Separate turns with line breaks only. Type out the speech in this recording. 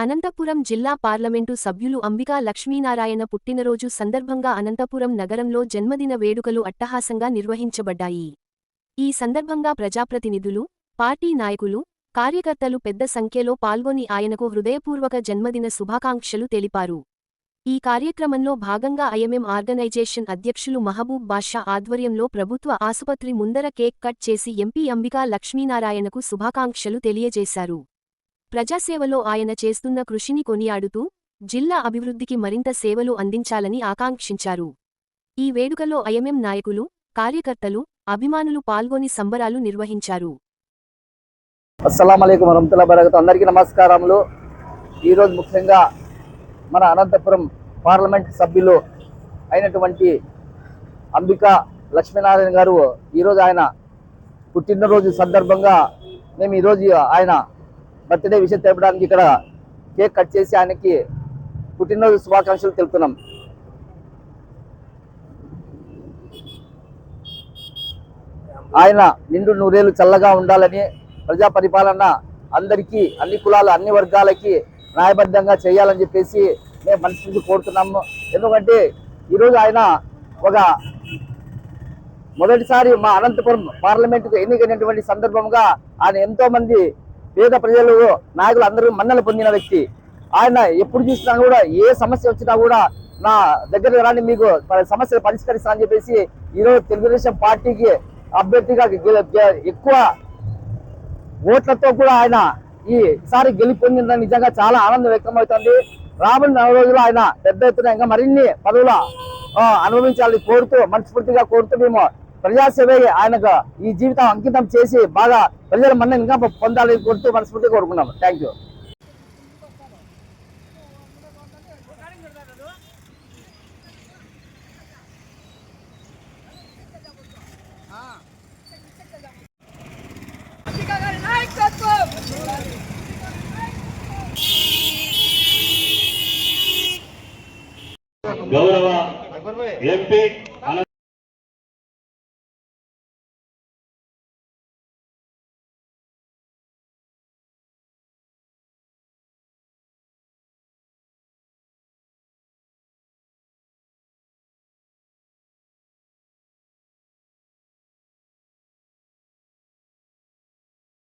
అనంతపురం జిల్లా పార్లమెంటు సభ్యులు అంబికా లక్ష్మీనారాయణ పుట్టినరోజు సందర్భంగా అనంతపురం నగరంలో జన్మదిన వేడుకలు అట్టహాసంగా నిర్వహించబడ్డాయి. ఈ సందర్భంగా ప్రజాప్రతినిధులు పార్టీ నాయకులు కార్యకర్తలు పెద్ద సంఖ్యలో పాల్గొని ఆయనకు హృదయపూర్వక జన్మదిన శుభాకాంక్షలు తెలిపారు. ఈ కార్యక్రమంలో భాగంగా ఐఎంఎం ఆర్గనైజేషన్ అధ్యక్షులు మహబూబ్ బాషా ఆధ్వర్యంలో ప్రభుత్వ ఆసుపత్రి ముందర కేక్ కట్ చేసి ఎంపీ అంబికా లక్ష్మీనారాయణకు శుభాకాంక్షలు తెలియజేశారు. ప్రజాసేవలో ఆయన చేస్తున్న కృషిని కొనియాడుతూ జిల్లా అభివృద్ధికి మరింత సేవలు అందించాలని ఆకాంక్షించారు. ఈ వేడుకలో ఐఎంఎం నాయకులు కార్యకర్తలు అభిమానులు పాల్గొని సంబరాలు నిర్వహించారు.
అస్సలం అయికం వరహతుల్లా బరకతు అందరికీ నమస్కారములు. ఈరోజు ముఖ్యంగా మన అనంతపురం పార్లమెంట్ సభ్యులు అయినటువంటి అంబికా లక్ష్మీనారాయణ గారు ఈరోజు ఆయన పుట్టినరోజు సందర్భంగా మేము ఈరోజు ఆయన బర్త్డే విషయం తెలపడానికి ఇక్కడ కేక్ కట్ చేసి ఆయనకి పుట్టినరోజు శుభాకాంక్షలు తెలుపుతున్నాం. ఆయన నిండు నూరేళ్ళు చల్లగా ఉండాలని ప్రజా పరిపాలన అందరికీ అన్ని కులాలు అన్ని వర్గాలకి న్యాయబద్ధంగా చేయాలని చెప్పేసి మేము మనసు కోరుతున్నాము. ఎందుకంటే ఈరోజు ఆయన ఒక మొదటిసారి మా అనంతపురం పార్లమెంటుకు ఎన్నికైనటువంటి సందర్భంగా ఆయన ఎంతో మంది పేద ప్రజలు నాయకులు అందరూ మన్నలు పొందిన వ్యక్తి. ఆయన ఎప్పుడు చూసినా కూడా ఏ సమస్య వచ్చినా కూడా నా దగ్గర రాని మీకు సమస్యలు పరిష్కరిస్తా అని చెప్పేసి ఈరోజు తెలుగుదేశం పార్టీకి అభ్యర్థిగా ఎక్కువ ఓట్లతో కూడా ఆయన ఈసారి గెలిపొందిన నిజంగా చాలా ఆనందం వ్యక్తమవుతుంది. రాబోయే రోజుల్లో ఆయన పెద్ద ఎత్తున ఇంకా మరిన్ని పదవుల అనుభవించాలని కోరుతూ మనస్ఫూర్తిగా కోరుతూ మేము ప్రజాసేవ ఆయనకు ఈ జీవితం అంకితం చేసి బాగా ప్రజల మన్న ఇంకా పొందాలని కోరుతూ మనస్ఫూర్తిగా కోరుకున్నాము థ్యాంక్ యూ
గౌరవ ఎంపీ